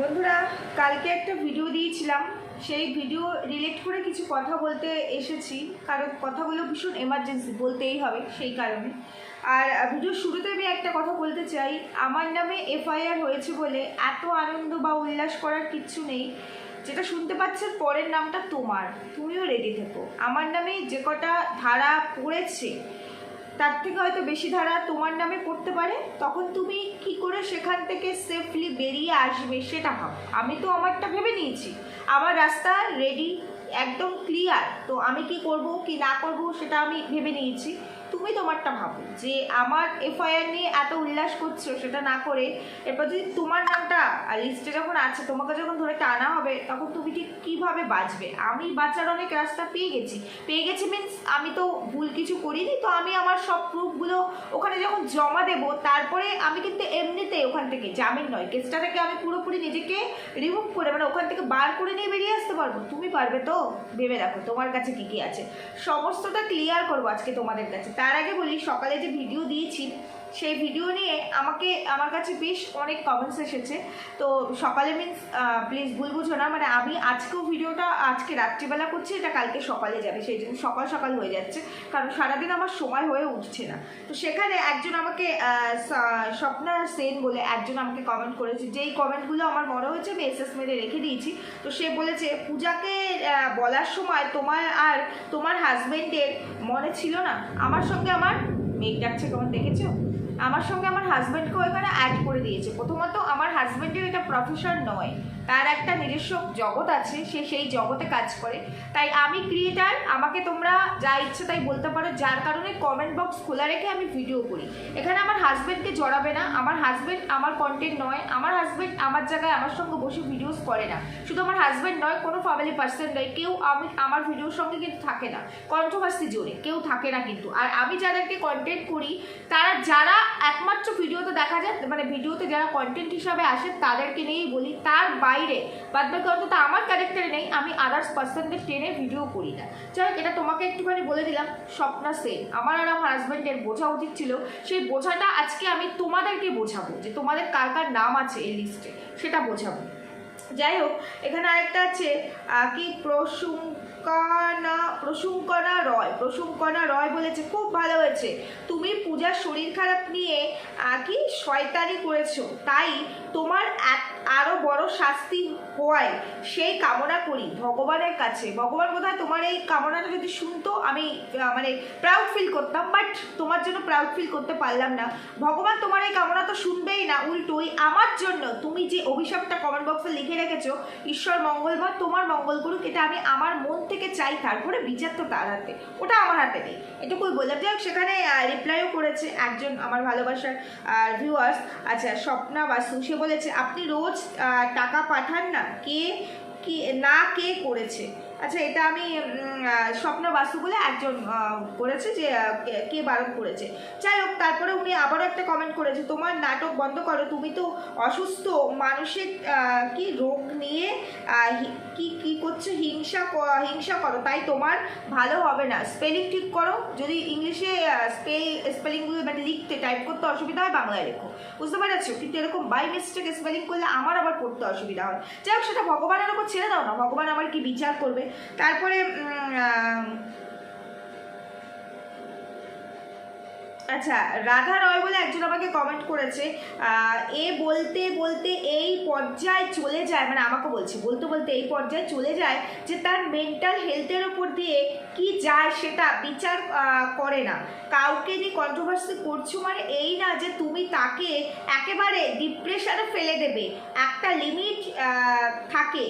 বন্ধুরা, কালকে একটা ভিডিও দিয়েছিলাম। সেই ভিডিও রিলেট করে কিছু কথা বলতে এসেছি। কারণ কথাগুলো ভীষণ এমার্জেন্সি বলতেই হবে সেই কারণে। আর ভিডিও শুরুতে আমি একটা কথা বলতে চাই। আমার নামে এফআইআর হয়েছে বলে এত আনন্দ বা উল্লাস করার কিচ্ছু নেই। যেটা শুনতে পাচ্ছেন, পরের নামটা তোমার। তুমিও রেডি থেকো। আমার নামে যে কটা ধারা পড়েছে তার থেকে হয়তো বেশি ধারা তোমার নামে পড়তে পারে। তখন তুমি কি করে সেখান থেকে সেফলি বেরিয়ে আসবে সেটা ভাব। আমি তো আমারটা ভেবে নিয়েছি। আমার রাস্তা রেডি একদম ক্লিয়ার তো আমি কি করব, কি না করব, সেটা আমি ভেবে নিয়েছি। তুমি তোমারটা ভাবো যে আমার এফআইআর নিয়ে এত উল্লাস করছ, সেটা না করে এরপর যদি তোমার নামটা লিস্টে যখন আছে, তোমাকে যখন ধরে টানা হবে, তখন তুমি ঠিক কীভাবে বাঁচবে? আমি বাঁচার অনেক রাস্তা পেয়ে গেছি। পেয়ে গেছি মিন্স আমি তো ভুল কিছু করিনি, তো আমি আমার সব প্রুফগুলো ওখানে যখন জমা দেব, তারপরে আমি কিন্তু এমনিতেই ওখান থেকে জামিন নয়। কেসটা থেকে আমি পুরোপুরি নিজেকে রিমুভ করে মানে ওখান থেকে বার করে নিয়ে বেরিয়ে আসতে পারব। তুমি পারবে তো? ভেবে দেখো তোমার কাছে কী কী আছে। সমস্তটা ক্লিয়ার করব আজকে তোমাদের কাছে। তার আগে বলি সকালে যে ভিডিও দিয়েছি সেই ভিডিও নিয়ে আমাকে, আমার কাছে বেশ অনেক কমেন্টস এসেছে। তো সকালে মিন্স প্লিজ ভুল বুঝো না মানে আমি আজকেও ভিডিওটা আজকে রাত্রিবেলা করছি, এটা কালকে সকালে যাবে, সেই জন্য সকাল সকাল হয়ে যাচ্ছে, কারণ সারাদিন আমার সময় হয়ে উঠছে না। তো সেখানে একজন আমাকে স্বপ্না সেন বলে একজন আমাকে কমেন্ট করেছে, যেই কমেন্টগুলো আমার মনে হয়েছে, আমি এসএস মেরে রেখে দিয়েছি। তো সে বলেছে, পূজাকে বলার সময় তোমার আর তোমার হাজবেন্ডের মনে ছিল না? আমার সঙ্গে আমার মেঘ ডাকছে কখন দেখেছ? আমার সঙ্গে আমার হাজব্যান্ডকেও এখানে অ্যাড করে দিয়েছে। প্রথমত, আমার হাজব্যান্ডের এটা প্রফেশন নয়। তার একটা নিজস্ব জগৎ আছে, সে সেই জগতে কাজ করে। তাই আমি ক্রিয়েটার আমাকে তোমরা যা ইচ্ছে তাই বলতে পারো, যার কারণে কমেন্ট বক্স খোলা রেখে আমি ভিডিও করি। এখানে আমার হাজব্যান্ডকে জড়াবে না, আমার হাজব্যান্ড আমার কন্টেন্ট নয়, আমার হাজব্যান্ড আমার জায়গায় আমার সঙ্গে বসে ভিডিওস করে না। শুধু আমার হাজব্যান্ড নয়, কোনো ফ্যামিলি পার্সন নয়, কেউ আমি, আমার ভিডিওর সঙ্গে কিন্তু থাকে না কন্ট্রোভার্সি জোরে, কেউ থাকে না কিন্তু। আর আমি যাদেরকে কন্টেন্ট করি, তারা যারা একমাত্র ভিডিওতে দেখা যায় মানে ভিডিওতে যারা কন্টেন্ট হিসাবে আসে, তাদেরকে নিয়েই বলি, তার বাইরে বাদ বাকি অন্তত আমার ক্যারেক্টারে নেই, আমি আদার্স পার্সনদের টেনে ভিডিও করি না। যাই এটা তোমাকে একটুখানি বলে দিলাম, স্বপ্না সেন। আমার আর আমার হাজব্যান্ডের বোঝা উচিত ছিল, সেই বোঝাটা আজকে আমি তোমাদেরকে বোঝাবো যে তোমাদের কার কার নাম আছে এই লিস্টে সেটা বোঝাবো। যাই হোক, এখানে আরেকটা আছে কি প্রসুঙ্কনা প্রসুঙ্কনা রয় প্রসুঙ্কনা রয় বলেছে, খুব ভালো হয়েছে। তুমি পূজার শরীর খারাপ নিয়ে কি শয়তানি করেছ, তাই তোমার এক- আরও বড় শাস্তি হওয়ায় সেই কামনা করি ভগবানের কাছে। ভগবান বোধহয় তোমার এই কামনাটা যদি শুনতো, আমি মানে প্রাউড ফিল করতাম বাট তোমার জন্য প্রাউড ফিল করতে পারলাম না। ভগবান তোমার এই কামনা তো শুনবেই না উল্টোই আমার জন্য তুমি যে অভিশাপটা কমেন্ট বক্সে লিখে রেখেছো, ঈশ্বর মঙ্গলবার তোমার মঙ্গল করুক, এটা আমি আমার মন থেকে চাই, তারপরে বিচার তো তার হাতে, ওটা আমার হাতে নেই। এটুকুই বললাম। যাই সেখানে রিপ্লাইও করেছে একজন আমার ভালোবাসার ভিউয়ার্স আচ্ছা স্বপ্না বাসু, সে বলেছে, আপনি রোজ টাকা পাঠান না কে কি, না কে করেছে? আচ্ছা এটা আমি স্বপ্ন বাসু বলে একজন করেছে যে কে- বারণ করেছে। যাই হোক, তারপরে উনি আবারও একটা কমেন্ট করেছে, তোমার নাটক বন্ধ করো, তুমি তো অসুস্থ, মানুষের কি রোগ নিয়ে কি কি করছ? হিংসা হিংসা করো, তাই তোমার ভালো হবে না। স্পেলিং ঠিক করো, যদি ইংলিশে স্পে স্পেলিংগুলো মানে লিখতে টাইপ করতে অসুবিধা হয়, বাংলায় লেখো। বুঝতে পারছ? কিন্তু এরকম বাই মিস্টেক স্পেলিং করলে আমার আবার পড়তে অসুবিধা হয়। যাই হোক, সেটা ভগবানের উপর ছেড়ে দাও না, ভগবান আমার কি বিচার করবে? তারপরে আচ্ছা রাধা রয় বলে একজন আমাকে কমেন্ট করেছে এ বলতে বলতে এই পর্যায়ে চলে যায় মানে আমাকে বলছে, বলতে বলতে এই পর্যায়ে চলে যায় যে তার মেন্টাল হেলথের ওপর দিয়ে কি যায় সেটা বিচার করে না। কাউকে নিয়ে কন্ট্রোভার্সি করছ মানে এই না যে তুমি তাকে একেবারে ডিপ্রেশনে ফেলে দেবে। একটা লিমিট থাকে।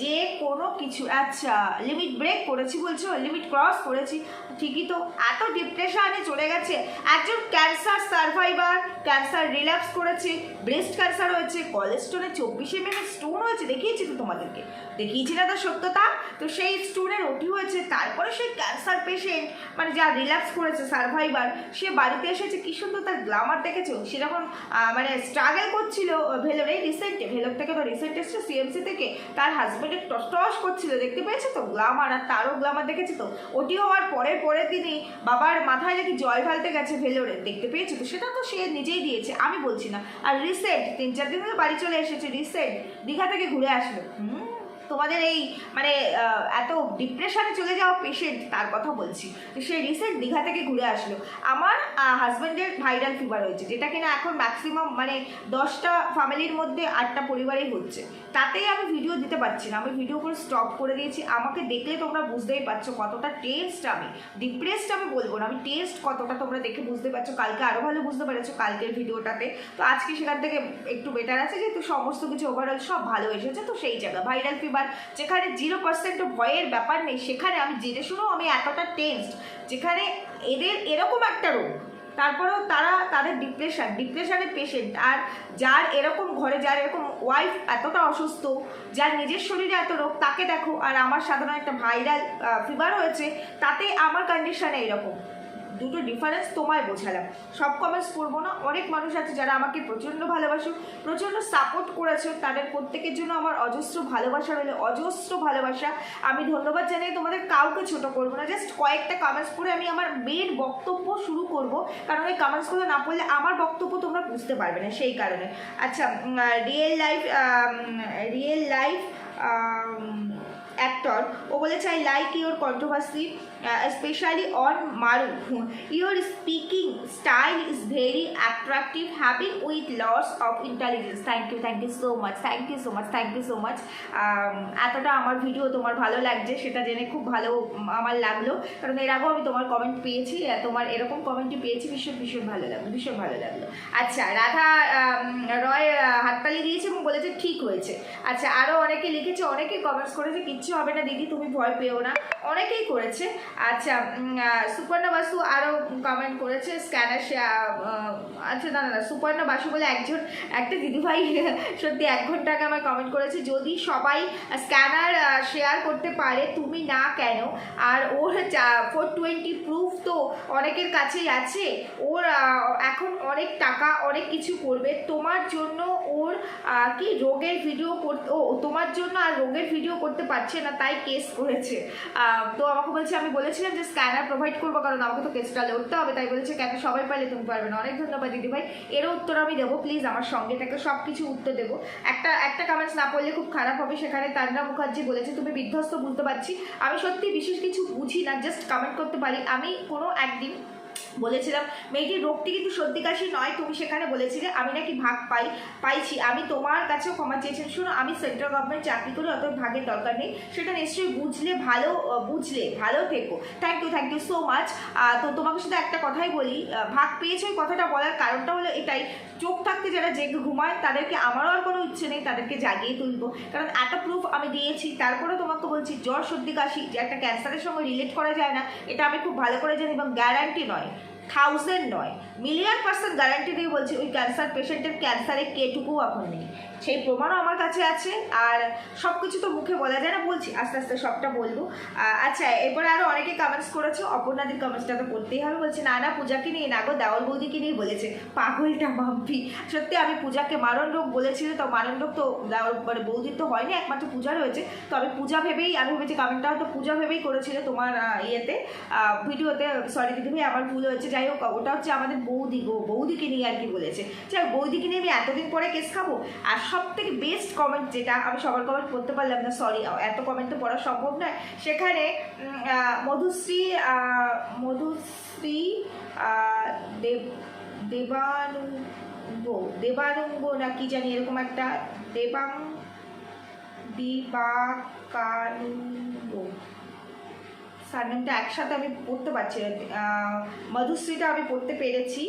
যে কোনো কিছু আচ্ছা লিমিট ব্রেক করেছি বলছো লিমিট ক্রস করেছি, ঠিকই তো। এত ডিপ্রেশনে চলে গেছে। একজন ক্যান্সার সার্ভাইভার ক্যান্সার রিল্যাপস করেছে ব্রেস্ট ক্যান্সার হয়েছে কোলেস্ট্রলে চব্বিশে এমএম স্টোন হয়েছে, দেখিয়েছি তো তোমাদেরকে। দেখিয়েছি না তো সত্যতা? তো সেই স্টোনের ওটি হয়েছে, তারপরে সেই ক্যান্সার পেশেন্ট মানে যা রিল্যাপস করেছে সার্ভাইভার সে বাড়িতে এসেছে, কি সুন্দর তার গ্লামার দেখেছ? সে যখন মানে স্ট্রাগল করছিল, ভেলোরে রিসেন্টে ভেলোর থেকে তো রিসেন্ট এসছে সিএমসি থেকে, তার হাজব্যান্ডের টস টস করছিল, দেখতে পেয়েছ তো? গ্লামার আর তারও গ্লামার দেখেছে তো? ওটি হওয়ার পরে পরে তিনি বাবার মাথায় নাকি জল ঢালতে গেছে ভেলোরে, দেখতে পেয়েছ তো? সেটা তো সে নিজেই দিয়েছে, আমি বলছি না। আর রিসেন্ট, তিন চার দিন বাড়ি চলে এসেছে, রিসেন্ট, দীঘা থেকে ঘুরে আসলো। হুম তোমাদের এই মানে এত ডিপ্রেশনে চলে যাওয়া পেশেন্ট তার কথা বলছি। তো সে রিসেন্ট দীঘা থেকে ঘুরে আসলো। আমার হাজব্যান্ডের ভাইরাল ফিভার হয়েছে, যেটা কিনা এখন ম্যাক্সিমাম মানে দশটা ফ্যামিলির মধ্যে আটটা পরিবারেই হচ্ছে। তাতেই আমি ভিডিও দিতে পারছি না। আমি ভিডিও করে স্টপ করে দিয়েছি। আমাকে দেখলে তোমরা বুঝতেই পারছ কতটা টেস্ট আমি ডিপ্রেসড আমি বলব না। আমি টেস্ট কতটা তোমরা দেখে বুঝতে পারছ, কালকে আরও ভালো বুঝতে পেরেছ কালকের ভিডিওটাতে। তো আজকে সেখান থেকে একটু বেটার আছে, যেহেতু সমস্ত কিছু ওভারঅল সব ভালো এসেছে, তো সেই জায়গা। ভাইরাল ফিভার যেখানে জিরো পার্সেন্ট ভয়ের ব্যাপার নেই, সেখানে আমি জেনে শুনেও আমি এতটা টেন্সড যেখানে এদের এরকম একটা রোগ, তারপরেও তারা তাদের ডিপ্রেশন ডিপ্রেশনের পেশেন্ট আর যার এরকম ঘরে যার এরকম ওয়াইফ এতটা অসুস্থ, যার নিজের শরীরে এত রোগ, তাকে দেখো, আর আমার সাধারণ একটা ভাইরাল ফিভার হয়েছে, তাতে আমার কন্ডিশনে এরকম। দুটো ডিফারেন্স তোমায় বোঝালাম। সব কমেন্টস করব না, অনেক মানুষ আছে যারা আমাকে প্রচণ্ড ভালোবাসো, প্রচণ্ড সাপোর্ট করেছ, তাদের প্রত্যেকের জন্য আমার অজস্র ভালোবাসা রইলে, অজস্র ভালোবাসা। আমি ধন্যবাদ জানিয়ে তোমাদের কাউকে ছোট করব না জাস্ট কয়েকটা কমেন্টস পড়ে আমি আমার মেন বক্তব্য শুরু করব, কারণ ওই কমেন্টসগুলো না পড়লে আমার বক্তব্য তোমরা বুঝতে পারবে না, সেই কারণে। আচ্ছা real life real life actor ও বলেছে I like your controversy specially on Maru your speaking style is very attractive having with lots of intelligence thank you thank you so much thank you so much thank you so much এতটা আমার video তোমার ভালো লাগছে, সেটা জেনে খুব ভালো আমার লাগল। কারণ এর আগেও আমি তোমার কমেন্ট পেয়েছি তোমার এরকম কমেন্টই পেয়েছি, ভীষণ ভীষণ ভালো লাগল, ভীষণ ভালো লাগল। আচ্ছা রাধা রয় হাততালি দিয়েছে এবং বলেছে ঠিক হয়েছে। আচ্ছা আরও অনেকে লিখেছে, অনেকে কমেন্টস করেছে, কিচ্ছু হবে না, দিদি, তুমি ভয় পেও না। অনেকেই করেছে। আচ্ছা সুপর্ণা বাসু আরও কমেন্ট করেছে স্ক্যানার আচ্ছা না না সুপর্ণা বাসু বলে একজন, একটা দিদিভাই, সত্যি এক ঘণ্টা আগে আমার কমেন্ট করেছে, যদি সবাই স্ক্যানার শেয়ার করতে পারে, তুমি না কেন? আর ওর ফোর টোয়েন্টি প্রুফ তো অনেকের কাছেই আছে। ওর এখন অনেক টাকা, অনেক কিছু করবে। তোমার জন্য ওর কি রোগের ভিডিও করতে, ও, তোমার জন্য আর রোগের ভিডিও করতে পারছে না, তাই কেস করেছে। তো আমাকে বলছে, আমি বলেছিলাম যে স্ক্যানার প্রোভাইড করব, কারণ আমাকে তো কেসটা উঠতে হবে, তাই বলেছে কেন সবাই পারলে তুমি পারবে না। অনেক ধন্যবাদ দিদি ভাই এরও উত্তর আমি দেবো প্লিজ আমার সঙ্গে থেকে সব কিছু উত্তর দেবো। একটা একটা কামেন্টস না পড়লে খুব খারাপ হবে, সেখানে তান্না মুখার্জি বলেছে, তুমি বিধ্বস্ত বুঝতে পারছি। আমি সত্যি বিশেষ কিছু বুঝি না জাস্ট কামেন্ট করতে পারি। আমি কোনো একদিন বলেছিলাম। মেয়েটির রোগটি কিন্তু সর্দি কাশি নয়, তুমি সেখানে বলেছিলে, আমি নাকি ভাগ পাই, পাইছি। আমি তোমার কাছেও ক্ষমা চেয়েছেন শুনো, আমি সেন্ট্রাল গভর্নমেন্ট চাকরি করি অত ভাগের দরকার নেই। সেটা নিশ্চয়ই বুঝলে ভালো বুঝলে, ভালো থেকো। Thank you thank you so much তো তোমাকে শুধু একটা কথাই বলি ভাগ পেয়েছে ওই কথাটা বলার কারণটা হলো এটাই। চোখ থাকতে যারা জেগে ঘুমায়, তাদেরকে আমারও আর কোনো ইচ্ছে নেই তাদেরকে জাগিয়ে তুলবো। কারণ এত প্রুফ আমি দিয়েছি, তারপরেও তোমাকে বলছি, জ্বর, সর্দি, কাশি, যে একটা ক্যান্সারের সঙ্গে রিলেট করা যায় না, এটা আমি খুব ভালো করে জানি এবং গ্যারান্টি নয়। থাউজেন্ড নয়। মিলিয়ন পার্সেন্ট গ্যারান্টি দিয়ে বলছি, ওই ক্যান্সার পেশেন্টের ক্যান্সারে কেটুকু এখন নেই। সেই প্রমাণও আমার কাছে আছে, আর সব কিছু তো মুখে বলা যায় না, বলছি, আস্তে আস্তে সবটা বলব। আচ্ছা এরপরে আরও অনেকে কমেন্টস করেছে, অপর্ণাদির কমেন্টসটা তো করতেই হবে, বলছে, না না, পূজাকে নিয়ে না গো, দেওয়াল বৌদিকে নিয়ে বলেছে, পাগলটা মাম্পি সত্যি আমি পূজাকে মারণ রোগ বলেছিল, তো মারণ রোগ তো মানে বৌদির তো হয়নি, একমাত্র পূজার হয়েছে তো আমি পূজা ভেবেই, আমি ভেবেছি কমেন্টটা হয়তো পূজা ভেবেই করেছিল তোমার ইয়েতে ভিডিওতে সরি দিদি ভাই আমার ভুল হয়েছে যাই হোক, ওটা হচ্ছে আমাদের বৌদি গো, বৌদিকে নিয়ে আর কি বলেছে। যাই হোক, বৌদিকে নিয়ে আমি এতদিন পরে কেস খাব, আর সব থেকে বেস্ট কমেন্ট যেটা আমি সবার কমেন্ট পড়তে পারলাম না সরি এত কমেন্ট তো পড়া সম্ভব নয়। সেখানে মধুশ্রী মধুশ্রী দেব দেবানুঙ্গ দেবানুঙ্গ না কি জানি এরকম একটা, দেবাং দিবাকানুঙ্গ সারনেমটা একসাথে আমি পড়তে পারছি না। মধুশ্রীটা আমি পড়তে পেরেছি।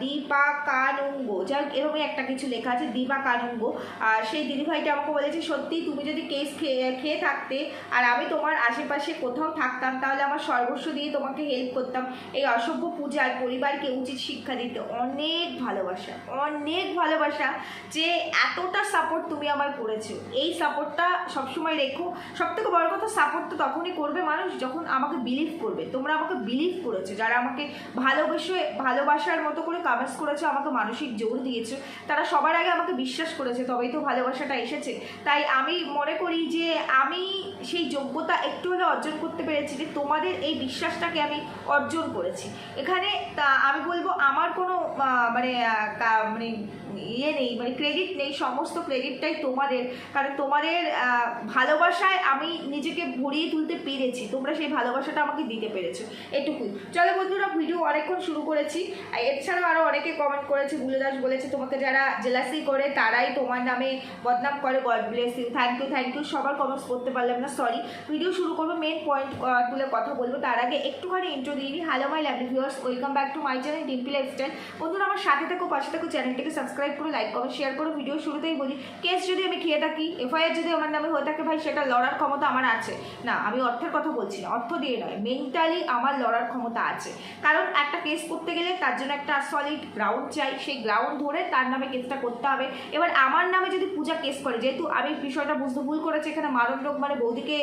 দীপা কানুঙ্গ। যাই এরকমই একটা কিছু লেখা আছে, দীপা কানুঙ্গ। আর সেই দিদিভাইটা আমাকে বলেছে, সত্যি, তুমি যদি কেস খেয়ে খেয়ে থাকতে আর আমি তোমার আশেপাশে কোথাও থাকতাম, তাহলে আমার সর্বস্ব দিয়ে তোমাকে হেল্প করতাম। এই অসভ্য পূজার পরিবারকে উচিত শিক্ষা দিতে। অনেক ভালোবাসা অনেক ভালোবাসা যে এতটা সাপোর্ট তুমি আমার করেছ। এই সাপোর্টটা সবসময় রেখো। সব থেকে বড় কথা সাপোর্ট তো তখনই করবে মানুষ যখন যখন আমাকে বিলিভ করবে, তোমরা আমাকে বিলিভ করেছ, যারা আমাকে ভালোবেসে, ভালোবাসার মতো করে কামেন্টস করেছ, আমাকে মানসিক জোর দিয়েছ, তারা সবার আগে আমাকে বিশ্বাস করেছে, তবেই তো ভালোবাসাটা এসেছে। তাই আমি মনে করি যে আমি সেই যোগ্যতা একটু হলে অর্জন করতে পেরেছি যে তোমাদের এই বিশ্বাসটাকে আমি অর্জন করেছি। এখানে তা আমি বলব, আমার কোনো মানে মানে ইয়ে নেই মানে ক্রেডিট নেই, সমস্ত ক্রেডিটটাই তোমাদের। কারণ তোমাদের ভালোবাসায় আমি নিজেকে ভরিয়ে তুলতে পেরেছি। তোমরা সেই ভালোবাসাটা আমাকে দিতে পেরেছ। এটুকুই। চলো বন্ধুরা ভিডিও অনেকক্ষণ শুরু করেছি। এছাড়াও আরও অনেকে কমেন্ট করেছে বুলুদাস বলেছে, তোমাকে যারা জেলাসি করে, তারাই তোমার নামে বদনাম করে। God bless you thank you thank you সবার কমেন্টস করতে পারলাম না সরি ভিডিও শুরু করব মেন পয়েন্ট তুলে কথা বলব। তার আগে একটুখানি ইন্ট্রো দিয়ে hello my lovely viewers welcome back to my channel Dimpi lifestyle বন্ধুরা, আমার সাথে থাকো, পাশে থাকো চ্যানেলটিকে সাবস্ক্রাইব করো লাইক করো শেয়ার করো ভিডিও শুরুতেই বলি কেস যদি আমি খেয়ে থাকি এফআইআর যদি আমার নামে হয়ে থাকে ভাই, সেটা লড়ার ক্ষমতা আমার আছে। না, আমি অর্থের কথা বলছি না, অর্থ দিয়ে নয় মেন্টালি আমার লড়ার ক্ষমতা আছে। কারণ একটা কেস করতে গেলে তার জন্য একটা সলিড গ্রাউন্ড চাই, সেই গ্রাউন্ড ধরে তার নামে কেসটা করতে হবে। এবার আমার নামে যদি পূজা কেস করে, যেহেতু আমি বিষয়টা বুঝতে ভুল করেছি, এখানে মারণ লোক মানে বৌদিকে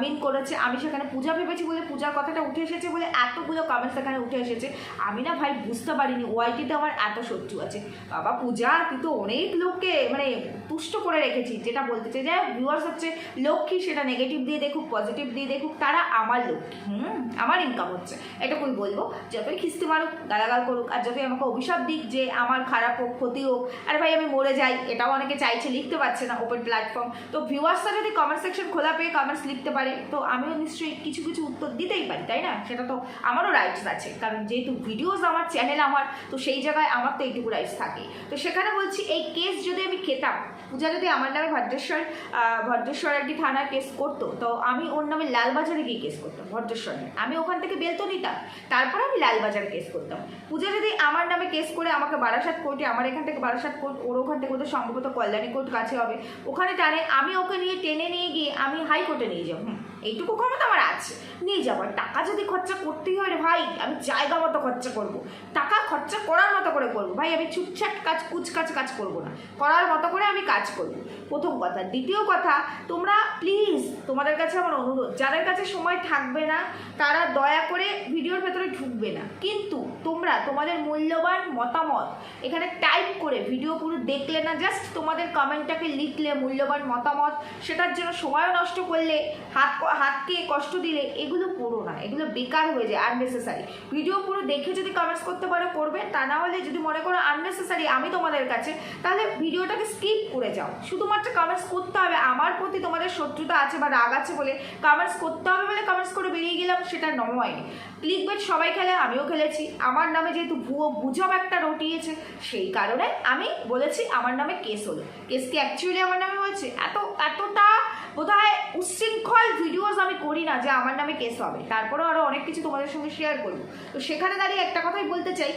মিন করেছে, আমি সেখানে পূজা ভেবেছি বলে পূজার কথাটা উঠে এসেছে বলে এতগুলো কমেন্টস এখানে উঠে এসেছে। আমি না ভাই বুঝতে পারিনি ওয়াইটিতে আমার এত শত্রু আছে। বাবা পূজা তুই তো অনেক লোককে মানে তুষ্ট করে রেখেছি, যেটা বলতে চাই যে ভিউয়ার্স হচ্ছে লক্ষ্মী, সেটা নেগেটিভ দিয়ে দেখুক পজিটিভ দিয়ে দেখুক, তারা আমার লক্ষ্মী, হুম, আমার ইনকাম হচ্ছে। এটুকুই বলব, যতই খিস্তি মারুক, গালাগাল করুক, আর যতই আমাকে অভিশাপ দিক যে আমার খারাপ হোক, ক্ষতি হোক, আরে ভাই আমি মরে যাই, এটাও অনেকে চাইছে, লিখতে পারছে না ওপেন প্ল্যাটফর্ম তো ভিউয়ার্সরা যদি কমেন্ট সেকশন খোলা পেয়ে কমেন্টস লিখতে পারে, তো আমিও নিশ্চয়ই কিছু কিছু উত্তর দিতেই পারি, তাই না? সেটা তো আমারও রাইটস আছে, কারণ যেহেতু ভিডিওস আমার চ্যানেল আমার, তো সেই জায়গায় আমার তো এইটুকু রাইটস থাকে তো সেখানে বলছি, এই কেস যদি আমি খেতাম, পূজা যদি আমার নামে ভদ্রেশ্বর ভদ্রেশ্বর একটি থানায় কেস করতো, তো আমি ওর নামে লালবাজারে গিয়ে কেস করতাম, ভদ্রেশ্বরে। আমি ওখান থেকে বেল তো নিতাম, তারপরে আমি লালবাজারে কেস করতাম। পূজা যদি আমার নামে কেস করে আমাকে বারাসাত কোর্টে আমার এখান থেকে বারাসাত কোর্ট ওর ওখান থেকে ওদের সম্ভবত কল্যাণী কোর্ট কাছে হবে, ওখানে টানে, আমি ওকে নিয়ে টেনে নিয়ে গিয়ে আমি হাইকোর্টে নিয়ে যাব। এইটুকু ক্ষমতা আমার আছে। নিয়ে যাব। আর টাকা যদি খরচা করতেই হয় রে ভাই, আমি জায়গা মতো খরচা করব। টাকা খরচা করার মতো করে করব। ভাই, আমি ছুটছাট কাজ কুচকাচ কাজ করব না। করার মতো করে আমি কাজ করব প্রথম কথা। দ্বিতীয় কথা, তোমরা প্লিজ তোমাদের কাছে আমার অনুরোধ, যাদের কাছে সময় থাকবে না, তারা দয়া করে ভিডিওর ভেতরে ঢুকবে না। কিন্তু তোমরা তোমাদের মূল্যবান মতামত এখানে টাইপ করে ভিডিও পুরো দেখলে না জাস্ট তোমাদের কমেন্টটাকে লিখলে মূল্যবান মতামত, সেটার জন্য সময়ও নষ্ট করলে, হাত হাতকে কষ্ট দিলে, এগুলো করো না। এগুলো বেকার হয়ে যায় আননেসেসারি ভিডিও পুরো দেখে যদি কমেন্টস করতে পারো, করবে। তা না হলে যদি মনে করো আননেসেসারি আমি তোমাদের কাছে, তাহলে ভিডিওটাকে স্কিপ করে যাও। শুধুমাত্র কমেন্টস করতে হবে, আমার প্রতি তোমাদের শত্রুতা আছে বা রাগ আছে বলে কমেন্টস করতে হবে বলে কমেন্টস করে বেরিয়ে গেলাম, সেটা নয়। ক্লিক বেট সবাই খেলে, আমিও খেলেছি। আমার নামে যেহেতু ভুয়ো গুজব একটা রটিয়েছে, সেই কারণে আমি বলেছি আমার নামে কেস হলো। কেস কি অ্যাকচুয়ালি আমার নামে হয়েছে? এত, এতটা বোধহয় উচ্ছৃঙ্খল ভিডিওস আমি করি না যে আমার নামে কেস হবে। তারপরেও আরও অনেক কিছু তোমাদের সঙ্গে শেয়ার করব। তো সেখানে দাঁড়িয়ে একটা কথাই বলতে চাই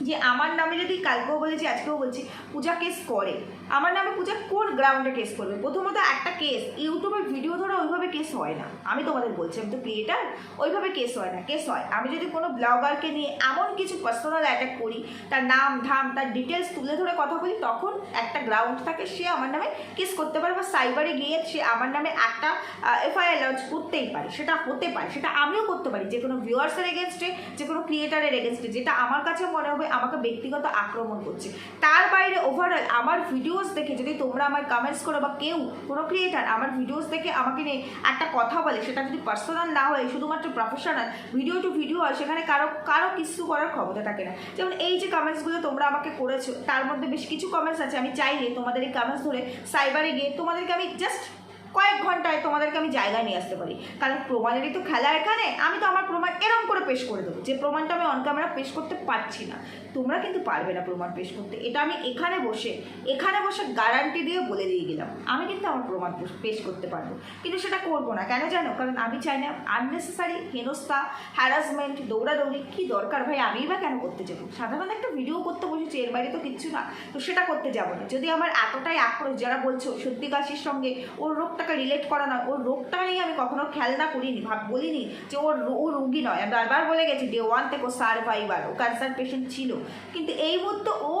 যে আমার নামে যদি কালকেও বলেছি আজকেও বলছি পূজা কেস করে। আমার নামে পূজা কোন গ্রাউন্ডে কেস করবে? প্রথমত একটা কেস ইউটিউবের ভিডিও ধরে ওইভাবে কেস হয় না। আমি তোমাদের বলছি, আমি তো ক্রিয়েটার ওইভাবে কেস হয় না। কেস হয়, আমি যদি কোনো ব্লগারকে নিয়ে এমন কিছু পার্সোনাল অ্যাটাক করি, তার নাম, ধাম, তার ডিটেলস তুলে ধরে কথা বলি, তখন একটা গ্রাউন্ড থাকে, সে আমার নামে কেস করতে পারে বা সাইবারে গিয়ে সে আমার নামে একটা এফআইআর লঞ্চ করতেই পারে। সেটা হতে পারে, সেটা আমিও করতে পারি, যে কোনো ভিউয়ার্সের এগেনস্টে যে কোনো ক্রিয়েটারের এগেনস্টে যেটা আমার কাছে মনে হবে, আমাকে ব্যক্তিগত আক্রমণ করছে। তার বাইরে ওভারঅল আমার ভিডিওস দেখে, যদি তোমরা আমার কমেন্টস করো বা কেউ কোনো ক্রিয়েটার আমার ভিডিওস দেখে আমাকে নিয়ে একটা কথা বলে, সেটা যদি পার্সোনাল না হয়, শুধুমাত্র প্রফেশনাল ভিডিও টু ভিডিও হয়, সেখানে কারও কারও কিছু করার ক্ষমতা থাকে না। যেমন এই যে কমেন্টসগুলো তোমরা আমাকে করেছ, তার মধ্যে বেশ কিছু কমেন্টস আছে, আমি চাইলে তোমাদের এই কমেন্টস ধরে সাইবারে গিয়ে তোমাদেরকে আমি জাস্ট কয়েক ঘন্টায় তোমাদেরকে আমি জায়গায় নিয়ে আসতে পারি। কারণ প্রমাণেরই তো খেলা এখানে, আমি তো আমার প্রমাণ এরম করে পেশ করে দেবো। যে প্রমাণটা আমি অন ক্যামেরা পেশ করতে পারছি না। তোমরা কিন্তু পারবে না প্রমাণ পেশ করতে। এটা আমি এখানে বসে এখানে বসে গ্যারান্টি দিয়ে বলে দিয়ে গেলাম। আমি কিন্তু আমার প্রমাণ পেশ- করতে পারব। কিন্তু সেটা করব না। কেন জানো? কারণ আমি চাই না আননেসেসারি হেনস্থা হ্যারাসমেন্ট দৌড়াদৌড়ি, কি দরকার ভাই? আমিই বা কেন করতে যাব? সাধারণত একটা ভিডিও করতে বসেছি, এর বাইরে তো কিচ্ছু না। তো সেটা করতে যাব না। যদি আমার এতটাই আক্রোশ, যারা বলছো সত্যিকাশির সঙ্গে ওর রোগটা রোগটাকে রিলেট করা নয়। ওর রোগটা নিয়ে আমি কখনো খেয়াল না করিনি, ভাব বলিনি যে ওর ও রুগী নয়। আমি বারবার বলে গেছি ডে ওয়ান থেকে ও সার্ভাইভার ও ক্যান্সার পেশেন্ট ছিল। কিন্তু এই মুহূর্তে ও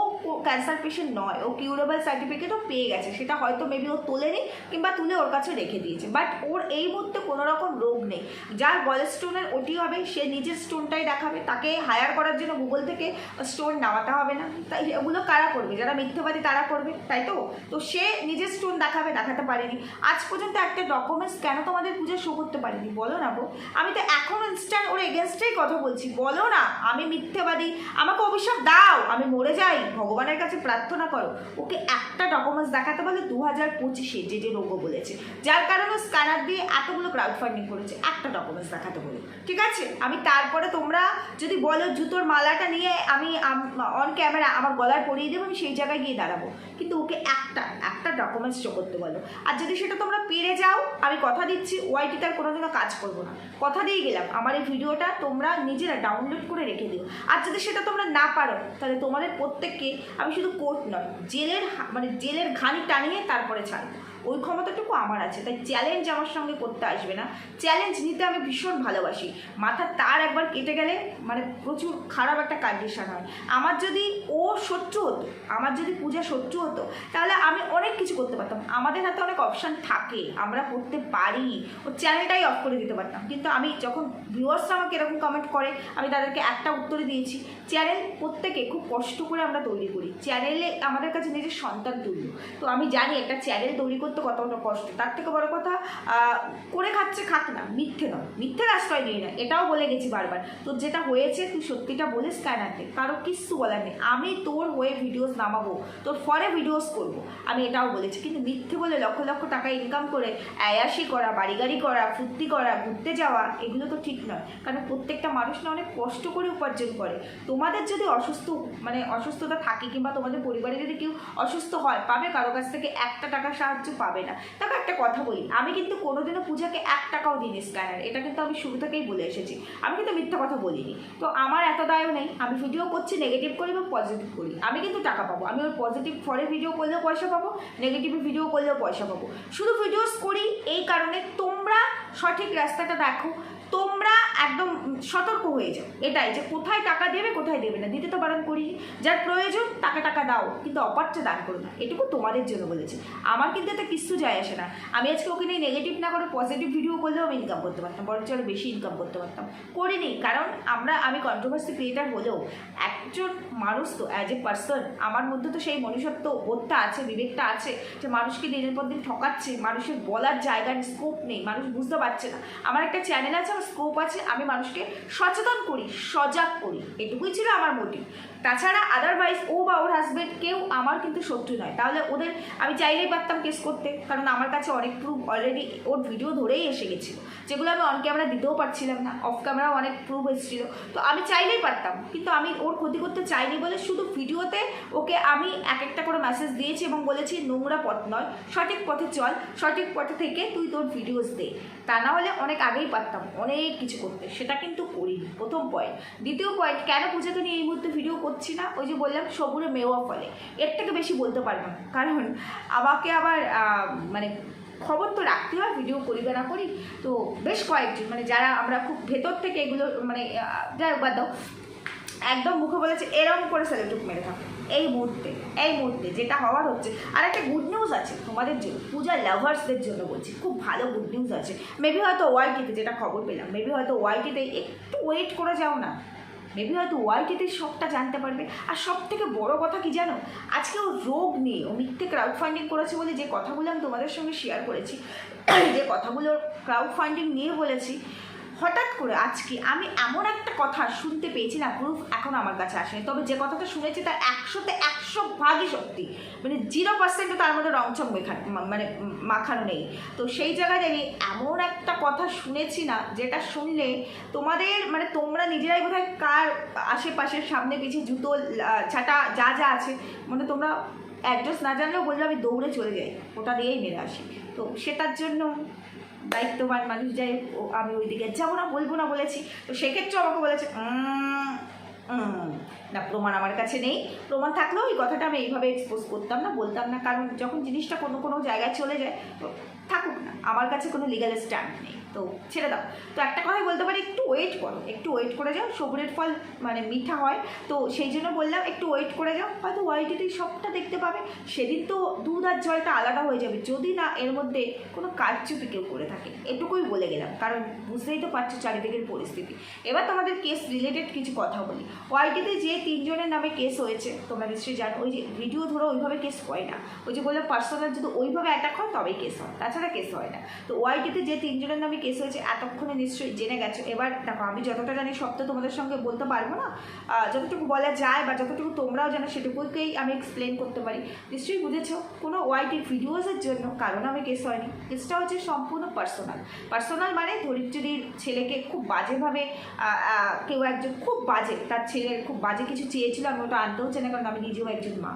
ক্যান্সার পেশেন্ট নয়। ও কিউরেবল সার্টিফিকেটও পেয়ে গেছে। সেটা হয়তো মেবি ও তোলেনি কিংবা তুলে ওর কাছে রেখে দিয়েছে। বাট ওর এই মুহূর্তে কোনো রকম রোগ নেই। যার গল স্টোনের ওটি হবে, সে নিজের স্টোনটাই দেখাবে। তাকে হায়ার করার জন্য গুগল থেকে স্টোন নামাতে হবে না। তাই এগুলো কারা করবে? যারা মিথ্যেবাদী তারা করবে, তাই তো? তো সে নিজের স্টোন দেখাবে, দেখাতে পারেনি। আজ পর্যন্ত একটা ডকুমেন্টস কেন তোমাদের পুজো শো করতে পারিনি? বলো না গো। আমি তো এখন ইনস্ট্যান্ট ওর এগেনস্টেই কথা বলছি। বলো না, আমি মিথ্যেবাদী। আমাকে অভিশাপ দাও, আমি মরে যাই। ভগবানের কাছে প্রার্থনা করো। ওকে একটা ডকুমেন্টস দেখাতে বলে দু হাজার পঁচিশে যে যে রোগও বলেছে। যার কারণে স্ক্যানার দিয়ে এতগুলো ক্রাউড ফান্ডিং করেছে। একটা ডকুমেন্টস দেখাতে বলো। ঠিক আছে? আমি তারপরে তোমরা যদি বলো জুতোর মালাটা নিয়ে আমি অন ক্যামেরা আমার গলায় পরিয়ে দেবো, আমি সেই জায়গায় গিয়ে দাঁড়াবো। কিন্তু ওকে একটা একটা ডকুমেন্টস শো করতে বলো। আর যদি সেটা তোমরা পেরে যাও। আমি কথা দিচ্ছি ওয়াইটি আর কোনোদিনও কাজ করব না। কথা দিয়ে গেলাম, আমার এই ভিডিওটা তোমরা নিজেরা ডাউনলোড করে রেখে দিও। আর যদি সেটা তোমরা না পারো, তাহলে তোমাদের প্রত্যেককে আমি শুধু কোর্ট নয়, জেলের মানে জেলের ঘানি টানিয়ে তারপরে ছাড়বো। ওই ক্ষমতাটুকু আমার আছে, তাই চ্যালেঞ্জ আমার সঙ্গে করতে আসবে না। চ্যালেঞ্জ নিতে আমি ভীষণ ভালোবাসি। মাথার তার একবার কেটে গেলে মানে প্রচুর খারাপ একটা কন্ডিশন হয়। আমার যদি ও শত্রু হতো, আমার যদি পূজা শত্রু হতো, তাহলে আমি অনেক কিছু করতে পারতাম। আমাদের হাতে অনেক অপশান থাকে, আমরা করতে পারি। ও চ্যানেলটাই অফ করে দিতে পারতাম। কিন্তু আমি যখন ভিউয়ার্সরা আমাকে এরকম কমেন্ট করে, আমি তাদেরকে একটা উত্তরে দিয়েছি চ্যানেল প্রত্যেকে খুব কষ্ট করে আমরা তৈরি করি। চ্যানেলে আমাদের কাছে নিজের সন্তান তুল্য। তো আমি জানি একটা চ্যানেল তৈরি করতে কতটা কষ্ট। তার থেকে বড় কথা করে খাচ্ছে, খাক না, মিথ্যে নয়। মিথ্যের আশ্রয় নিয়ে না, এটাও বলে গেছি বারবার। তোর যেটা হয়েছে, তুই সত্যিটা বলিস স্ক্যানারতে কারও কিচ্ছু বলার নেই। আমি তোর হয়ে ভিডিওস নামাবো, তোর ফরে ভিডিওস করব। আমি এটাও বলেছি। কিন্তু মিথ্যে বলে লক্ষ লক্ষ টাকা ইনকাম করে, অ্যায়াসি করা বাড়ি গাড়ি করা, ফুর্তি করা, ঘুরতে যাওয়া, এগুলো তো ঠিক নয়। কারণ প্রত্যেকটা মানুষ না অনেক কষ্ট করে উপার্জন করে। তোমাদের যদি অসুস্থ মানে অসুস্থতা থাকে কিংবা তোমাদের পরিবারে যদি কেউ অসুস্থ হয়, পাবে কারও কাছ থেকে একটা টাকা সাহায্য পাবে না। দেখো, একটা কথা বলি। আমি কিন্তু কোনোদিনও পূজাকে এক টাকাও দিইনি স্ক্যানার এটা কিন্তু আমি শুরু থেকেই বলে এসেছি। আমি কিন্তু মিথ্যা কথা বলিনি। তো আমার এত দায়ও নেই। আমি ভিডিও করছি নেগেটিভ করি বা পজিটিভ করি। আমি কিন্তু টাকা পাবো। আমি ওই পজিটিভ ফরে ভিডিও করলেও পয়সা পাবো নেগেটিভ ভিডিও করলেও পয়সা পাবো। শুধু ভিডিওস করি এই কারণে তোমরা সঠিক রাস্তাটা দেখো। তোমরা একদম সতর্ক হয়ে যাও। এটাই যে কোথায় টাকা দেবে, কোথায় দেবে না। দিতে তো বারণ করি। যার প্রয়োজন তাকে টাকা দাও। কিন্তু অপারটা দান করো না। এটুকু তোমাদের জন্য বলেছি। আমার কিন্তু এটা কিচ্ছু যায় আসে না। আমি আজকে ওকে নিয়ে নেগেটিভ না করে পজিটিভ ভিডিও করলেও আমি ইনকাম করতে পারতাম। বরঞ্চ আরও বেশি ইনকাম করতে পারতাম। করিনি। কারণ আমরা, আমি কন্ট্রোভার্সি ক্রিয়েটার হলেও একজন মানুষ তো অ্যাজ এ পার্সন আমার মধ্যে তো সেই মনুষ্যত্ব বোধটা আছে, বিবেকটা আছে যে মানুষকে দিনের পর দিন ঠকাচ্ছে। মানুষের বলার জায়গার স্কোপ নেই। মানুষ বুঝতে পারছে না। আমার একটা চ্যানেল আছে স্কোপ আছে আমি মানুষকে সচেতন করি সজাগ করি। এটুকুই ছিল আমার মোটিভ তাছাড়া আদারওয়াইজ ও বা ওর হাজবেন্ড কেউ আমার কিন্তু শত্রু নয়। তাহলে ওদের, আমি চাইলেই পারতাম কেস করতে, কারণ আমার কাছে অনেক প্রুফ অলরেডি ওর ভিডিও ধরেই এসে গেছিল। যেগুলো আমি অন ক্যামেরা দিতেও পারছিলাম না অফ ক্যামেরাও অনেক প্রুফ এসেছিল। তো আমি চাইলেই পারতাম, কিন্তু আমি ওর ক্ষতি করতে চাইনি বলে শুধু ভিডিওতে ওকে আমি এক একটা করে মেসেজ দিয়েছি এবং বলেছি, নোংরা পথ নয়, সঠিক পথে চল, সঠিক পথে থেকে তুই তোর ভিডিওস দে। তা না হলে অনেক আগেই পারতাম, অনেক কিছু করতে। সেটা কিন্তু করিনি, প্রথম পয়েন্ট দ্বিতীয় পয়েন্ট কেন পূজাকে নিয়ে এই মুহূর্তে ভিডিও করছি না, ওই যে বললাম সবুরে মেওয়া ফলে। এর থেকে বেশি বলতে পারব না। কারণ আমাকে আবার মানে খবর তো রাখতে হয়, ভিডিও করি না করি, তো বেশ কয়েকজন মানে যারা আমরা খুব ভেতর থেকে এগুলো মানে যাই হোক, বাদ দাও। একদম মুখে বলেছে এরকম করে সেলিব্রেট মেরে থাকো এই মুহূর্তে এই মুহূর্তে যেটা হওয়ার হচ্ছে। আর একটা গুড নিউজ আছে তোমাদের জন্য, পূজা লাভার্সদের জন্য বলছি, খুব ভালো গুড নিউজ আছে। মেবি হয়তো ওয়াইটিতে যেটা খবর পেলাম মেবি হয়তো ওয়াইটিতে একটু ওয়েট করে যাও না। মেবি হয়তো ওয়াইটিতে সবটা জানতে পারবে। আর সব থেকে বড় কথা কি জানো? আজকে ও রোগ নিয়ে ও মিথ্যে ক্রাউড ফান্ডিং করেছে বলে যে কথাগুলো আমি তোমাদের সঙ্গে শেয়ার করেছি। যে কথাগুলো ক্রাউড ফান্ডিং নিয়ে বলেছি হঠাৎ করে আজকে আমি এমন একটা কথা শুনতে পেয়েছি না প্রুফ এখন আমার কাছে আসেনি। তবে যে কথাটা শুনেছি তার একশোতে একশো ভাগই সত্যি। মানে জিরো পার্সেন্টও তার মধ্যে রংচং মানে মাখানো নেই। তো সেই জায়গায় আমি এমন একটা কথা শুনেছি না, যেটা শুনলে তোমাদের মানে তোমরা নিজেরাই বোধহয় কার আশেপাশের সামনে পিছিয়ে জুতো ছাটা যা যা আছে মানে তোমরা অ্যাড্রেস না জানলেও বললে আমি দৌড়ে চলে যাই। ওটা দিয়েই মেরে আসি। তো সেটার জন্য দায়িত্ববান মানুষ যাই আমি ওই দিকে যাব না বলব না বলেছি। তো সেক্ষেত্রে আমাকে বলেছে "উম, উম, না প্রমাণ আমার কাছে নেই। প্রমাণ থাকলেও ওই কথাটা আমি এইভাবে এক্সপোজ করতাম না বলতাম না। কারণ যখন জিনিসটা কোনো কোনো জায়গায় চলে যায় থাকুক না। আমার কাছে কোনো লিগাল স্ট্যান্ড নেই। তো ছেড়ে দাও। তো একটা কথাই বলতে পারি, একটু ওয়েট করো, একটু ওয়েট করে যাও সবুরের ফল মানে মিঠা হয়। তো সেই জন্য বললাম, একটু ওয়েট করে যাও, হয়তো ওয়াইটিতেই সবটা দেখতে পাবে। সেদিন তো দুধ আর জলটা আলাদা হয়ে যাবে, যদি না এর মধ্যে কোনো কারচুপি কেউ করে থাকে। এটুকুই বলে গেলাম, কারণ বুঝতেই তো পারছ চারিদিকের পরিস্থিতি। এবার তোমাদের কেস রিলেটেড কিছু কথা বলি। ওয়াইটিতে যে তিনজনের নামে কেস হয়েছে, তোমরা নিশ্চয়ই জানো, ওই যে ভিডিও ধরো, ওইভাবে কেস হয় না। ওই যে বললাম পার্সোনাল যদি ওইভাবে অ্যাটাক হয়, তবেই কেস হয়, তাছাড়া কেস হয় না। তো ওয়াইটিতে যে তিনজনের নামে কেস হয়েছে, এতক্ষণে নিশ্চয়ই জেনে গেছো। এবার দেখো, আমি যতটা জানি সব তো তোমাদের সঙ্গে বলতে পারব না। যতটুকু বলা যায় বা যতটুকু তোমরাও জানো, সেটুকুকেই আমি এক্সপ্লেন করতে পারি। নিশ্চয়ই বুঝেছ, কোনো ওয়াইটির ভিডিওসের জন্য কারণ আমি কেস হয়নি। কেসটা হচ্ছে সম্পূর্ণ পার্সোনাল পার্সোনাল মানে ধরিত্রীর ছেলেকে খুব বাজেভাবে কেউ একজন খুব বাজে, তার ছেলের খুব বাজে কিছু চেয়েছিল, আমি ওটা আনতেও চাই না, কারণ আমি নিজেও একজন মা।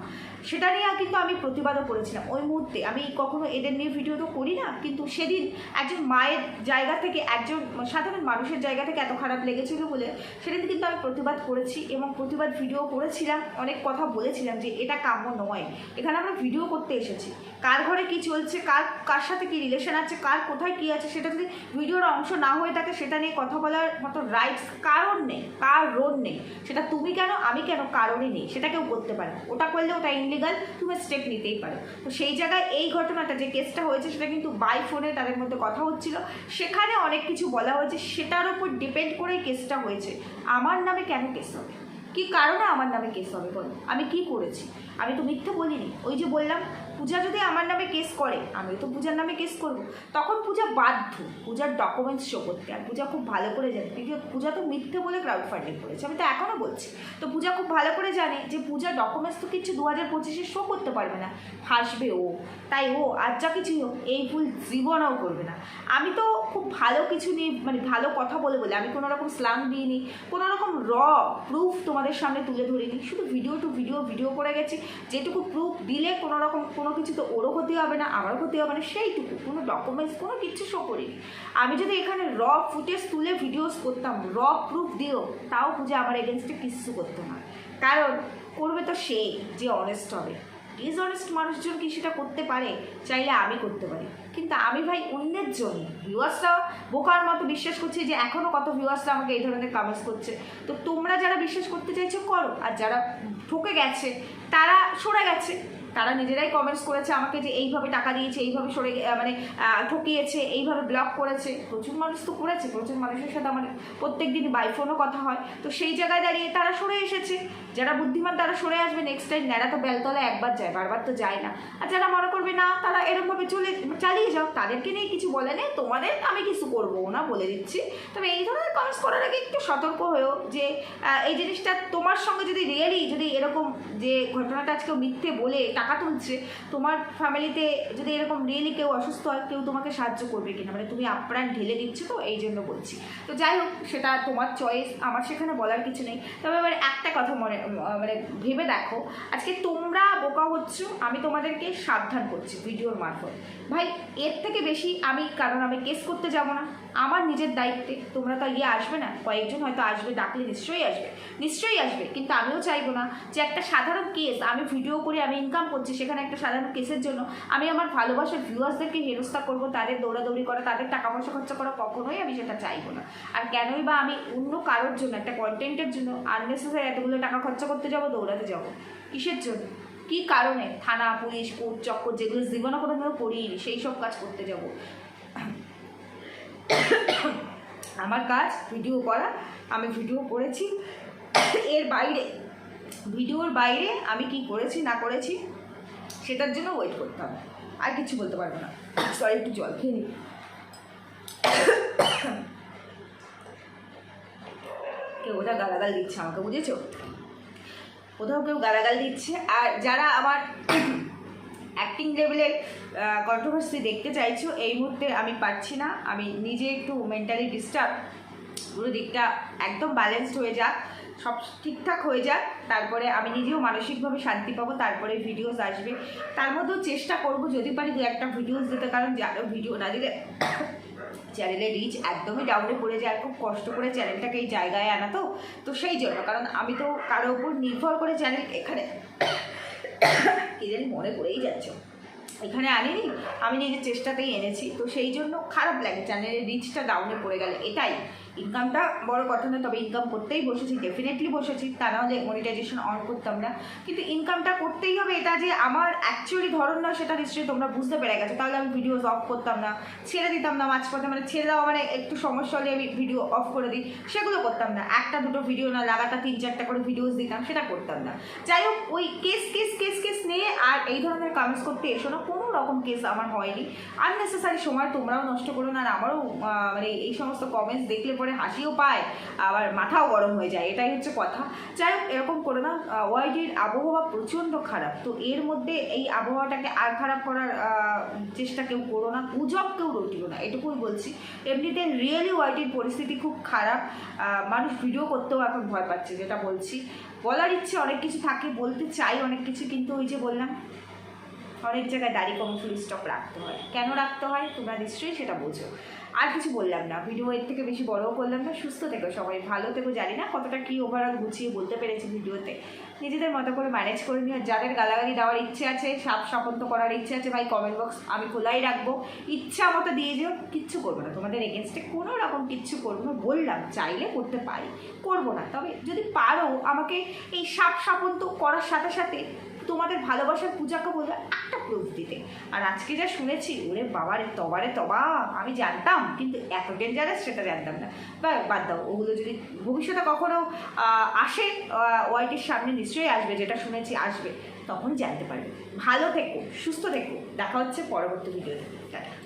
সেটা নিয়ে কিন্তু আমি প্রতিবাদও করেছিলাম। ওই মুহূর্তে আমি কখনো এদের নিয়ে ভিডিও তো করি না, কিন্তু সেদিন একজন মায়ের জায়গা থেকে একজন সাধারণ মানুষের জায়গা থেকে এত খারাপ লেগেছিল বলে সেদিন কিন্তু আমি প্রতিবাদ করেছি এবং প্রতিবাদ ভিডিও করেছিলাম, অনেক কথা বলেছিলাম যে এটা কাম্য নয়। এখানে আমরা ভিডিও করতে এসেছি। কার ঘরে কি চলছে, কার কার সাথে কি রিলেশন আছে, কার কোথায় কি আছে, সেটা যদি ভিডিওর অংশ না হয়ে থাকে, সেটা নিয়ে কথা বলার মতো রাইটস কারণ নেই কার রোড নেই। সেটা তুমি কেন, আমি কেন কারণই নেই, সেটা কেউ করতে পারে ওটা করলে ওটা ইনলিগাল তুমি স্টেপ নিতেই পারো। তো সেই জায়গায় এই ঘটনাটা, যে কেসটা হয়েছে, সেটা কিন্তু বাই ফোনে তাদের মধ্যে কথা হচ্ছিল। সেখানে অনেক কিছু বলা হয়েছে। সেটার উপর ডিপেন্ড করেই কেসটা হয়েছে। আমার নামে কেন কেস হবে? কি কারণে আমার নামে কেস হবে বলো? আমি কি করেছি? আমি তো মিথ্যে বলিনি। ওই যে বললাম পূজা যদি আমার নামে কেস করে, আমি তো পূজার নামে কেস করব। তখন পূজা বাধ্য, পূজার ডকুমেন্টস শো করতে। আর পূজা খুব ভালো করে জানে। পূজা পূজা তো মিথ্যে বলে ক্রাউড ফান্ডিং করেছে। আমি তো এখনও বলছি। তো পূজা খুব ভালো করে জানে যে পূজার ডকুমেন্টস তো কিছু দু হাজার পঁচিশে শো করতে পারবে না। হাসবে ও, তাই ও আর যা কিছুই হোক, এই ভুল জীবনও করবে না। আমি তো খুব ভালো কিছু নিয়ে মানে ভালো কথা বলে বলে, আমি কোনো রকম স্লাং দিইনি, কোনো রকম র প্রুফ তোমাদের সামনে তুলে ধরিনি। শুধু ভিডিও টু ভিডিও ভিডিও করে গেছি। যেটুকু প্রুফ দিলে কোনো রকম কোনো কিছু তো ওরও ক্ষতি হবে না, আমারও ক্ষতি হবে না, সেইটুকু, কোনো ডকুমেন্টস কোনো কিচ্ছু শো করিনি। আমি যদি এখানে র ফুটেজ তুলে ভিডিওস করতাম র প্রুফ দিও, তাও পূজা আমার এগেনস্টে কিচ্ছু করতো না। কারণ করবে তো সে যে অনেস্ট হবে। ডিসঅনেস্ট মানুষজন কি সেটা করতে পারে? চাইলে আমি করতে পারি। কিন্তু আমি ভাই অন্যের জন্য। ভিউয়ার্সরা বোকার মতো বিশ্বাস করছে যে এখনও কত ভিউয়ার্সরা আমাকে এই ধরনের কামেন্টস করছে। তো তোমরা যারা বিশ্বাস করতে চাইছো, করো। আর যারা ঠকে গেছে, তারা সরে গেছে। তারা নিজেরাই কমেন্টস করেছে, আমাকে যে এইভাবে টাকা দিয়েছে, এইভাবে সরে মানে ঠকিয়েছে, এইভাবে ব্লক করেছে। প্রচুর মানুষ তো করেছে, প্রচুর মানুষের সাথে আমার প্রত্যেক দিন বাই ফোনও কথা হয়। তো সেই জায়গায় দাঁড়িয়ে তারা সরে এসেছে। যারা বুদ্ধিমান তারা সরে আসবে নেক্সট টাইম ন্যাড়া তো বেলতলা একবার যায়, বারবার তো যায় না। আর যারা মনে করবে, না, তারা এরকমভাবে চলে, চালিয়ে যাও, তাদেরকে নিয়ে কিছু বলে নেই তোমাদের আমি কিছু করব না, বলে দিচ্ছি। তবে এই ধরনের কমেন্টস করার আগে একটু সতর্ক হয়েও যে এই জিনিসটা তোমার সঙ্গে যদি রিয়েলি যদি এরকম যে ঘটনাটা আজকে মিথ্যে বলে তুলছে তোমার ফ্যামিলিতে যদি এরকম রিয়েলি কেউ অসুস্থ হয়, কেউ তোমাকে সাহায্য করবে কিনা? মানে তুমি আপ্রাণ ঢেলে দিচ্ছ তো, এই জন্য বলছি। তো যাই হোক, সেটা তোমার চয়েস আমার সেখানে বলার কিছু নেই। তবে এবার একটা কথা মনে মানে ভেবে দেখো, আজকে তোমরা বোকা হচ্ছ, আমি তোমাদেরকে সাবধান করছি ভিডিওর মারফত। ভাই, এর থেকে বেশি আমি, কারণ আমি কেস করতে যাব না। আমার নিজের দায়িত্বে, তোমরা তো ইয়ে আসবে না? কয়েকজন হয়তো আসবে, ডাকলে নিশ্চয়ই আসবে। নিশ্চয়ই আসবে, কিন্তু আমিও চাইব না যে একটা সাধারণ কেস আমি ভিডিও করে, আমি ইনকাম করছি, সেখানে একটা সাধারণ কেসের জন্য। আমি আমার ভালোবাসার ভিউয়ার্সদেরকে হেনস্থা করব, তাদের দৌড়াদৌড়ি করা, তাদের টাকা পয়সা খরচা করা, কখনোই আমি সেটা চাইব না। আর কেনই বা আমি অন্য কারোর জন্য, একটা কন্টেন্টের জন্য আননেসেসারি এতগুলো টাকা খরচা করতে যাব, দৌড়াতে যাব? কিসের জন্য? কী কারণে? থানা, পুলিশ, কোর্ট, চক্কর, যেগুলো জীবনে কোনো দিনও করিনি, সেই সব কাজ করতে যাব। আমার কাজ, ভিডিও করা, আমি ভিডিও করেছি। এর বাইরে, ভিডিওর বাইরে আমি কি করেছি, না করেছি সেটার জন্য ওয়েট করতে হবে। আর কিছু বলতে পারব না। সরি একটু জল খেয়ে নিই। কেউ ওটা গালাগাল দিচ্ছে আমাকে, বুঝেছ? কোথাও কেউ গালাগাল দিচ্ছে। আর যারা আমার অ্যাক্টিং লেভেলের কন্ট্রোভার্সি দেখতে চাইছো, এই মুহূর্তে আমি পারছি না। আমি নিজে একটু মেন্টালি ডিস্টার্ব পুরো দিকটা একদম ব্যালেন্সড হয়ে যাক। সব ঠিকঠাক হয়ে যাক, তারপরে আমি নিজেও মানসিকভাবে শান্তি পাবো, তারপরে ভিডিওস আসবে। তার মধ্যেও চেষ্টা করব যদি পারি দু একটা ভিডিওস দিতে, কারণ যারও ভিডিও না দিলে চ্যানেলের রিচ একদমই ডাউনে পড়ে যায় খুব কষ্ট করে চ্যানেলটাকে এই জায়গায় আনা তো তো সেই জন্য। কারণ আমি তো কারও উপর নির্ভর করে চ্যানেল এখানে কি জানি মনে পড়েই যাচ্ছে। এখানে আনিনি, আমি নিজের চেষ্টাতেই এনেছি, তো সেই জন্য খারাপ লাগে চ্যানেলের রিচটা ডাউনে পড়ে গেলে, এটাই। ইনকামটা বড় কথা নয়, তবে ইনকাম করতেই বসেছি ডেফিনেটলি বসেছি, তা না হলে মনিটাইজেশন অন করতাম না। কিন্তু ইনকামটা করতেই হবে, এটা যে আমার অ্যাকচুয়ালি ধরন না সেটা নিশ্চয়ই তোমরা বুঝতে পেরে গেছো। তাহলে আমি ভিডিওস অফ করতাম না, ছেড়ে দিতাম না মাঝপথে মানে ছেড়ে দেওয়া মানে একটু সমস্যা হলে আমি ভিডিও অফ করে দিই, সেগুলো করতাম না। একটা, দুটো ভিডিও না লাগাতার তিন, চারটা করে ভিডিওস দিতাম, সেটা করতাম না। যাই হোক, ওই কেস কেস কেস কেস নিয়ে আর এই ধরনের কামেন্টস করতে এসো না, কোনো রকম কেস আমার হয়নি। আননেসেসারি সময় তোমরাও নষ্ট করো না, আর আমারও মানে এই সমস্ত কমেন্টস দেখলে পরে হাসিও পায়, আবার মাথাও গরম হয়ে যায়, এটাই হচ্ছে কথা। যাই হোক এরকম করো না ওয়াইডির আবহাওয়া প্রচণ্ড খারাপ। তো এর মধ্যে এই আবহাওয়াটাকে আর খারাপ করার চেষ্টা কেউ করো না, গুজব কেউ রটিও না, এটুকুই বলছি। এমনিতে রিয়েলি ওয়াইডির পরিস্থিতি খুব খারাপ মানুষ ভিডিও করতেও এখন ভয় পাচ্ছে, যেটা বলছি। বলার ইচ্ছে অনেক কিছু থাকে, বলতে চাই অনেক কিছু, কিন্তু ওই যে বললাম অনেক জায়গায় দাড়ি কম ফুল স্টপ রাখতে হয়। কেন রাখতে হয়? তোমরা নিশ্চয়ই সেটা বোঝো। আর কিছু বললাম না। ভিডিও এর থেকে বেশি বড়ও করলাম না। সুস্থ থেকো সবাই। ভালো থেকো, জানি না কতটা কী ওভারঅল গুছিয়ে বলতে পেরেছি ভিডিওতে। নিজেদের মতো করে ম্যানেজ করে নিও। যাদের গালাগালি দেওয়ার ইচ্ছে আছে, সাপ সাপন্ত করার ইচ্ছে আছে, ভাই কমেন্ট বক্স আমি খোলাই রাখব। ইচ্ছা মতো দিয়ে যেও, কিচ্ছু করব না। তোমাদের এগেনস্টে কোনো রকম কিচ্ছু করব না। বললাম, চাইলে করতে পারি। করব না। তবে যদি পারো আমাকে এই সাপ সাপন্ত করার সাথে সাথে তোমাদের ভালোবাসার পূজাকে বলবে একটা প্রুফ দিতে। আর আজকে যা শুনেছি, ওরে বাবারে, তবারে, তবা, আমি জানতাম, কিন্তু এত ডেঞ্জারাস সেটা জানতাম না। বা বাদ দাও, ওগুলো যদি ভবিষ্যতে কখনো আসে ওয়াইটির সামনে নিশ্চয়ই আসবে, যেটা শুনেছি আসবে, তখন জানতে পারবে। ভালো থেকো, সুস্থ থেকো। দেখা হচ্ছে পরবর্তী ভিডিওতে টাটা।